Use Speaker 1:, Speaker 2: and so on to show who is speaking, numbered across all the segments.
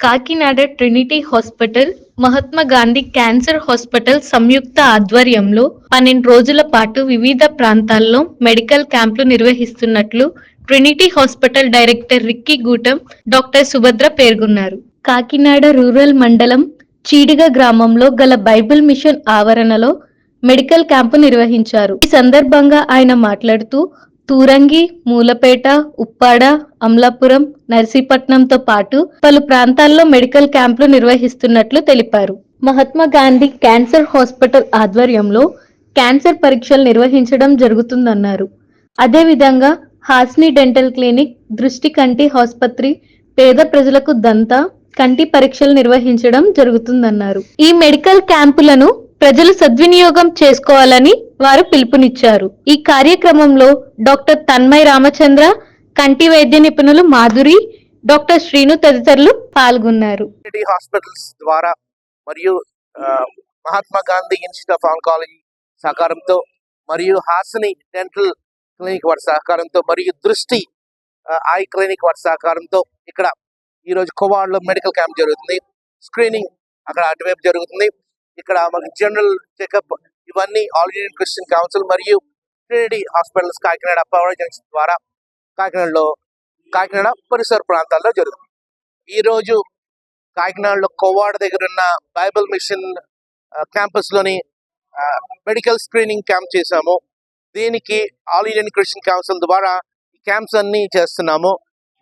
Speaker 1: Kakinada Trinity hospital Mahatma Gandhi cancer hospital సంయుక్త ఆధ్వర్యంలో పన్నెండు రోజుల పాటు వివిధ ప్రాంతాల్లో మెడికల్ క్యాంపులు నిర్వహిస్తున్నట్లు Trinity hospital director Ricky Gootam doctor Subhadra పేర్కొన్నారు. కాకినాడ రూరల్ మండలం చీడిగ గ్రామంలో గల బైబిల్ మిషన్ ఆవరణలో మెడికల్ క్యాంపు నిర్వహించారు. ఈ సందర్భంగా ఆయన మాట్లాడుతూ తూరంగి మూలపేట ఉప్పాడ అమలాపురం నర్సీపట్నంతో పాటు పలు ప్రాంతాల్లో మెడికల్ క్యాంపులు నిర్వహిస్తున్నట్లు తెలిపారు. మహాత్మా గాంధీ క్యాన్సర్ హాస్పిటల్ ఆధ్వర్యంలో క్యాన్సర్ పరీక్షలు నిర్వహించడం జరుగుతుందన్నారు. అదేవిధంగా హాస్ని డెంటల్ క్లినిక్ దృష్టి కంటి ఆసుపత్రి పేద ప్రజలకు దంత కంటి పరీక్షలు నిర్వహించడం జరుగుతుందన్నారు. ఈ మెడికల్ క్యాంపులను ప్రజలు సద్వినియోగం చేసుకోవాలని వారు పిలుపునిచ్చారు. ఈ కార్యక్రమంలో డాక్టర్ తన్మయ్ రామచంద్ర కంటి వైద్య నిపుణులు మాధురి డాక్టర్ శ్రీను తదితరులు పాల్గొన్నారు.
Speaker 2: సిటీ హాస్పిటల్స్ ద్వారా మరియు Mahatma Gandhi institute of oncology సహకారంతో మరియు హాసని డెంటల్ క్లినిక్ వారి సహకారంతో మరియు దృష్టి ఐ క్లినిక్ వారి సహకారంతో ఇక్కడ ఈరోజు కోవాడలో మెడికల్ క్యాంప్ జరుగుతుంది. స్క్రీనింగ్ అక్కడ అటువైపు జరుగుతుంది. ఇక్కడ మనకి జనరల్ చెకప్ ఇవన్నీ ఆల్ ఇండియన్ క్రిస్టియన్ కౌన్సిల్ మరియు Trinity hospitals Kakinada power junction ద్వారా కాకినాడలో కాకినాడ పరిసర ప్రాంతాల్లో జరుగుతుంది. ఈ రోజు కాకినాడలో కోవాడ దగ్గర ఉన్న బైబిల్ మిషన్ క్యాంపస్లోని మెడికల్ స్క్రీనింగ్ క్యాంప్ చేశాము. దీనికి ఆల్ ఇండియన్ క్రిస్టియన్ కౌన్సిల్ ద్వారా ఈ క్యాంప్స్ అన్ని చేస్తున్నాము.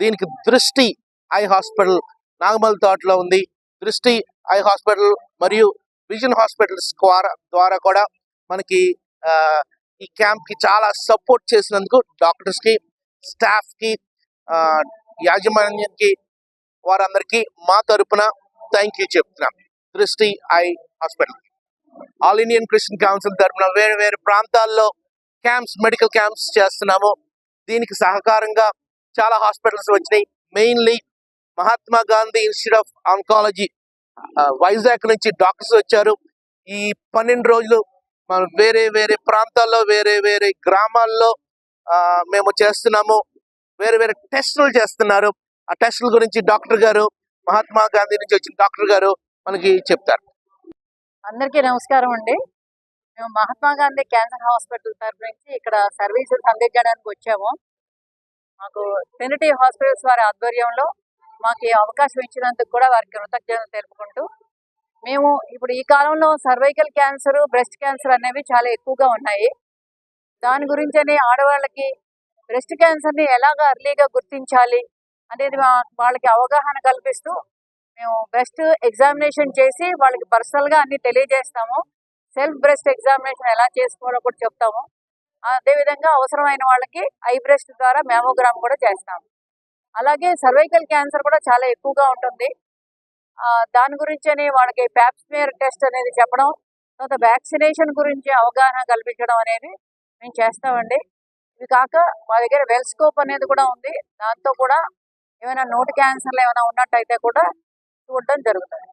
Speaker 2: దీనికి దృష్టి ఐ హాస్పిటల్ నాగమల్ తోటలో ఉంది. దృష్టి ఐ హాస్పిటల్ మరియు విజన్ హాస్పిటల్స్ ద్వారా ద్వారా కూడా మనకి ఆ, ఈ క్యాంప్కి చాలా సపోర్ట్ చేసినందుకు డాక్టర్స్కి స్టాఫ్కి యాజమాన్యానికి వారందరికీ మా తరపున థ్యాంక్ యూ చెప్తున్నాం. Drishti eye hospital all Indian Christian council తరపున వేరే వేరే ప్రాంతాల్లో క్యాంప్స్ మెడికల్ క్యాంప్స్ చేస్తున్నాము. దీనికి సహకారంగా చాలా హాస్పిటల్స్ వచ్చినాయి. Mainly Mahatma Gandhi institute of oncology Vizag నుంచి డాక్టర్స్ వచ్చారు. ఈ పన్నెండు రోజులు వేరే వేరే ప్రాంతాల్లో వేరే వేరే గ్రామాల్లో ఆ, మేము చేస్తున్నాము. వేరే వేరే టెస్టులు చేస్తున్నారు. ఆ టెస్టుల గురించి డాక్టర్ గారు మహాత్మా గాంధీ నుంచి వచ్చిన డాక్టర్ గారు మనకి చెప్తారు.
Speaker 3: అందరికీ నమస్కారం అండి. మేము మహాత్మా గాంధీ క్యాన్సర్ హాస్పిటల్ తరపు నుంచి ఇక్కడ సర్వీసెస్ అందించడానికి వచ్చాము. మాకు ట్రినిటీ హాస్పిటల్స్ వారి ఆధ్వర్యంలో మాకు ఈ అవకాశం ఇచ్చినందుకు కూడా వారికి కృతజ్ఞతలు తెలుపుకుంటూ మేము ఇప్పుడు ఈ కాలంలో సర్వైకల్ క్యాన్సర్ బ్రెస్ట్ క్యాన్సర్ అనేవి చాలా ఎక్కువగా ఉన్నాయి. దాని గురించని ఆడవాళ్ళకి బ్రెస్ట్ క్యాన్సర్ని ఎలాగ అర్లీగా గుర్తించాలి అనేది వాళ్ళకి అవగాహన కల్పిస్తూ మేము బ్రెస్ట్ ఎగ్జామినేషన్ చేసి వాళ్ళకి పర్సనల్గా అన్ని తెలియజేస్తాము. సెల్ఫ్ బ్రెస్ట్ ఎగ్జామినేషన్ ఎలా చేసుకోవాలో కూడా చెప్తాము. అదేవిధంగా అవసరమైన వాళ్ళకి ఐ బ్రెస్ట్ ద్వారా మ్యామోగ్రామ్ కూడా చేస్తాము. అలాగే సర్వైకల్ క్యాన్సర్ కూడా చాలా ఎక్కువగా ఉంటుంది. దాని గురించి అని వాళ్ళకి ప్యాప్స్మియర్ టెస్ట్ అనేది చెప్పడం తర్వాత వ్యాక్సినేషన్ గురించి అవగాహన కల్పించడం అనేది మేము చేస్తామండి. ఇవి కాక మా దగ్గర వెల్ స్కోప్ అనేది కూడా ఉంది. దాంతో కూడా ఏమైనా నోటి క్యాన్సర్లు ఏమైనా ఉన్నట్టయితే కూడా చూడడం జరుగుతుంది.